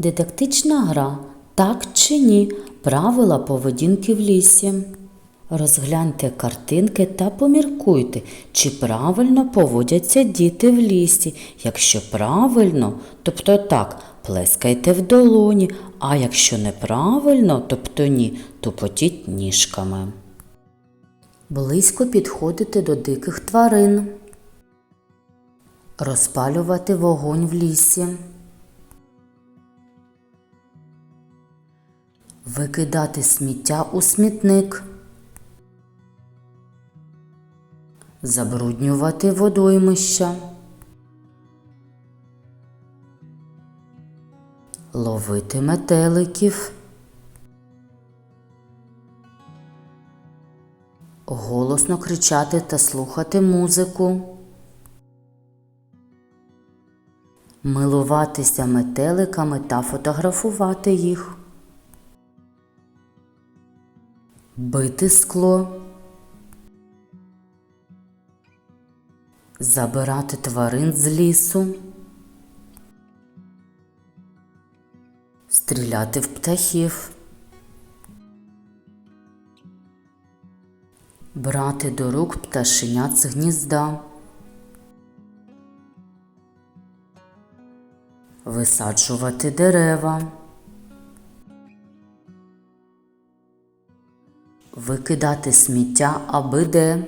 Дидактична гра так чи ні. Правила поведінки в лісі. Розгляньте картинки та поміркуйте, чи правильно поводяться діти в лісі. Якщо правильно, тобто так, плескайте в долоні, а якщо неправильно, тобто ні, тупотіть ніжками. Близько підходити до диких тварин. Розпалювати вогонь в лісі. Викидати сміття у смітник. Забруднювати водоймища. Ловити метеликів. Голосно кричати та слухати музику. Милуватися метеликами та фотографувати їх. Бити скло. Забирати тварин з лісу. Стріляти в птахів. Брати до рук пташенят з гнізда. Висаджувати дерева. Викидати сміття аби де.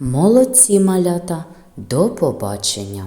Молодці малята. До побачення.